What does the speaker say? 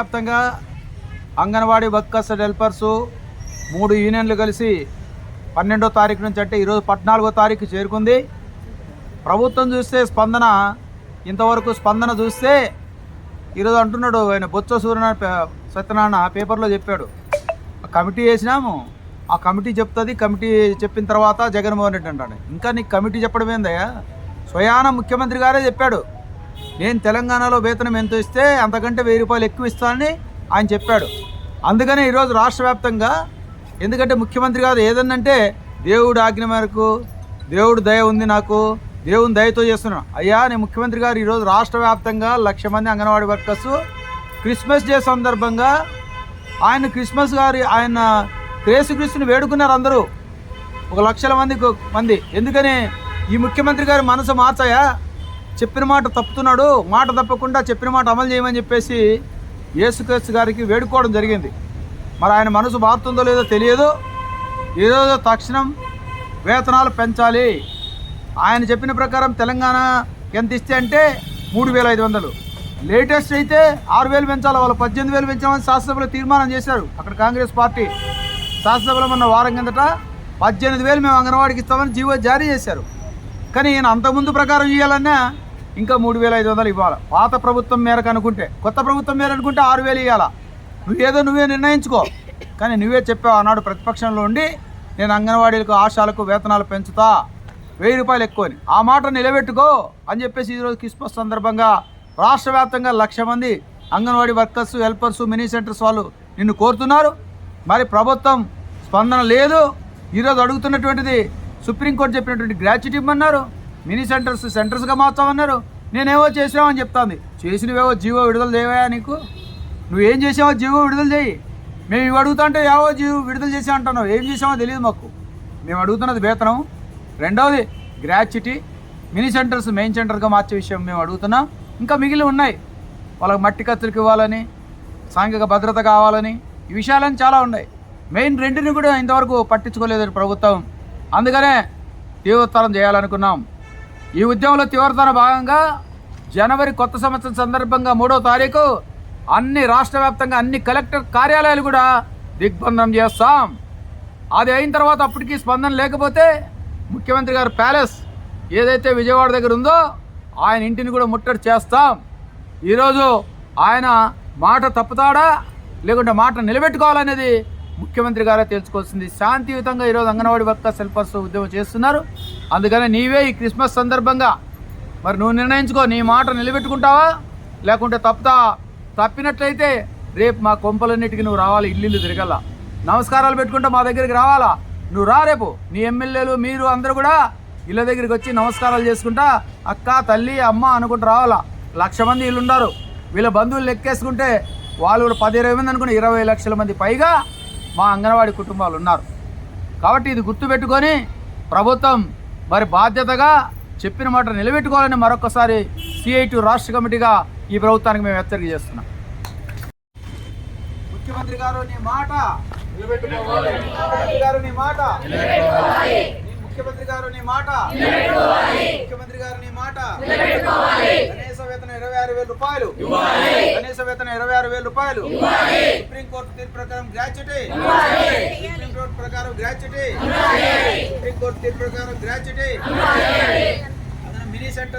వ్యాప్తంగా anganwadi workers helpers మూడు యూనియన్లు కలిసి పన్నెండో తారీఖు నుంచి అంటే ఈరోజు పద్నాలుగో తారీఖు చేరుకుంది. ప్రభుత్వం చూస్తే స్పందన ఇంతవరకు స్పందన చూస్తే ఈరోజు అంటున్నాడు ఆయన బొత్స సూర్యనారాయణ సత్యనారాయణ పేపర్లో చెప్పాడు. ఆ కమిటీ వేసినాము ఆ కమిటీ చెప్తుంది కమిటీ చెప్పిన తర్వాత జగన్మోహన్ రెడ్డి అంటాడు. ఇంకా నీకు కమిటీ చెప్పడం ఏందయ్యా? స్వయాన ముఖ్యమంత్రి గారే చెప్పాడు. నేను తెలంగాణలో వేతనం ఎంత ఇస్తే అంతకంటే వెయ్యి రూపాయలు ఎక్కువ ఇస్తానని ఆయన చెప్పాడు. అందుకనే ఈరోజు రాష్ట్ర వ్యాప్తంగా ఎందుకంటే ముఖ్యమంత్రి గారు ఏదన్నంటే దేవుడు ఆజ్ఞ మేరకు దేవుడు దయ ఉంది నాకు దేవుని దయతో చేస్తున్నాను. అయ్యా నేను ముఖ్యమంత్రి గారు ఈరోజు రాష్ట్ర వ్యాప్తంగా లక్ష మంది అంగన్వాడీ వర్కర్స్ క్రిస్మస్ డే సందర్భంగా ఆయన క్రిస్మస్ గారి ఆయన క్రేసుక్రీస్తుని వేడుకున్నారు అందరూ. ఒక లక్షల మంది మంది. ఎందుకని ఈ ముఖ్యమంత్రి గారి మనసు మార్చాయా? చెప్పిన మాట తప్పుతున్నాడు మాట తప్పకుండా చెప్పిన మాట అమలు చేయమని చెప్పేసి యేసుక్రీస్తు గారికి వేడుకోవడం జరిగింది. మరి ఆయన మనసు మారుతుందో లేదో తెలియదు. ఏదో తక్షణం వేతనాలు పెంచాలి. ఆయన చెప్పిన ప్రకారం తెలంగాణ ఎంత ఇస్తే అంటే మూడు వేల ఐదు వందలు. లేటెస్ట్ అయితే ఆరు వేలు పెంచాలి వాళ్ళు పద్దెనిమిది వేలు పెంచామని శాసనసభలో తీర్మానం చేశారు. అక్కడ కాంగ్రెస్ పార్టీ శాసనసభలో మొన్న వారం కిందట పద్దెనిమిది వేలు మేము అంగన్వాడికి ఇస్తామని జీవో జారీ చేశారు. కానీ ఈయన అంతకుముందు ప్రకారం ఇవ్వాలన్నా ఇంకా మూడు వేల ఐదు వందలు ఇవ్వాలి? పాత ప్రభుత్వం మేరకు అనుకుంటే కొత్త ప్రభుత్వం మేర అనుకుంటే ఆరు వేలు ఇవ్వాలా నువ్వేదో నువ్వే నిర్ణయించుకో. కానీ నువ్వే చెప్పావు ఆనాడు ప్రతిపక్షంలో ఉండి నేను అంగన్వాడీలకు ఆశాలకు వేతనాలు పెంచుతా వెయ్యి రూపాయలు ఎక్కువని. ఆ మాట నిలబెట్టుకో అని చెప్పేసి ఈరోజు క్రిస్మస్ సందర్భంగా రాష్ట్ర వ్యాప్తంగా లక్ష మంది Anganwadi workers helpers mini centres వాళ్ళు నిన్ను కోరుతున్నారు. మరి ప్రభుత్వం స్పందన లేదు. ఈరోజు అడుగుతున్నటువంటిది సుప్రీంకోర్టు చెప్పినటువంటి గ్రాచ్యుటీ ఇవ్వమన్నారు మినీ సెంటర్స్ సెంటర్స్గా మార్చామన్నారు. నేనేవో చేసామని చెప్తాంది. చేసినవేవో జీవో విడుదల చేయవా నీకు? నువ్వేం చేసావో జీవో విడుదల చేయి. మేము ఇవి అడుగుతుంటే ఏవో జీవో విడుదల చేసా అంటున్నావు. ఏం చేసామో తెలియదు మాకు. మేము అడుగుతున్నది వేతనం. రెండవది గ్రాచ్యుటీ మినీ సెంటర్స్ మెయిన్ సెంటర్గా మార్చే విషయం మేము అడుగుతున్నాం. ఇంకా మిగిలి ఉన్నాయి. వాళ్ళకి మట్టి కత్తులకు ఇవ్వాలని సాంఘిక భద్రత కావాలని ఈ విషయాలని చాలా ఉన్నాయి. మెయిన్ రెండుని కూడా ఇంతవరకు పట్టించుకోలేదు ప్రభుత్వం అందుకనే తీవ్రతరం చేయాలనుకున్నాం. ఈ ఉద్యమంలో తీవ్రతర భాగంగా జనవరి కొత్త సంవత్సరం సందర్భంగా మూడో తారీఖు అన్ని రాష్ట్ర వ్యాప్తంగా అన్ని కలెక్టర్ కార్యాలయాలు కూడా దిగ్బంధనం చేస్తాం. అది అయిన తర్వాత అప్పటికి స్పందన లేకపోతే ముఖ్యమంత్రి గారు ప్యాలెస్ ఏదైతే విజయవాడ దగ్గర ఉందో ఆయన ఇంటిని కూడా ముట్టడి చేస్తాం. ఈరోజు ఆయన మాట తప్పుతాడా? లేకుంటే మాట నిలబెట్టుకోవాలనేది ముఖ్యమంత్రి గారే తెలుసుకోవాల్సింది. శాంతియుతంగా ఈరోజు అంగన్వాడీ వర్కర్స్ హెల్పర్స్ ఉద్యమం చేస్తున్నారు. అందుకని నీవే ఈ క్రిస్మస్ సందర్భంగా మరి నువ్వు నిర్ణయించుకో నీ మాట నిలబెట్టుకుంటావా? లేకుంటే తప్పుతా? తప్పినట్లయితే రేపు మా కొంపలన్నిటికీ నువ్వు రావాలి ఇల్లు తిరగల నమస్కారాలు పెట్టుకుంటే మా దగ్గరికి రావాలా? నువ్వు రా రేపు. నీ ఎమ్మెల్యేలు మీరు అందరూ కూడా ఇళ్ళ దగ్గరికి వచ్చి నమస్కారాలు చేసుకుంటా అక్క తల్లి అమ్మ అనుకుంటూ రావాలా? లక్ష మంది వీళ్ళు ఉన్నారు వీళ్ళ బంధువులు లెక్కేసుకుంటే వాళ్ళు కూడా పది ఇరవై మంది అనుకుని ఇరవై లక్షల మంది పైగా మా అంగన్వాడీ కుటుంబాలు ఉన్నారు. కాబట్టి ఇది గుర్తుపెట్టుకొని ప్రభుత్వం మరి బాధ్యతగా చెప్పిన మాట నిలబెట్టుకోవాలని మరొకసారి సిఐటి రాష్ట్ర కమిటీగా ఈ ప్రభుత్వానికి మేము హెచ్చరిక చేస్తున్నాం. ముఖ్యమంత్రి గారు నీ మాట నిలబెట్టుకోవాలి ముఖ్యమంత్రి గారు నీ మాట ముఖ్యమంత్రి గారు నీ మాట ముఖ్యమంత్రి గారు నీ మాట వేతనం ఇరవై ఆరు వేల రూపాయలు. కనీస వేతనం ఇరవై ఆరు వేల రూపాయలు. సుప్రీం కోర్టు తీర్పు ప్రకారం గ్రాచ్యుటీ సుప్రీం కోర్టు ప్రకారం గ్రాచ్యుటీ సుప్రీం కోర్టు తీర్పు ప్రకారం గ్రాచ్యుటీ మినీ సెంటర్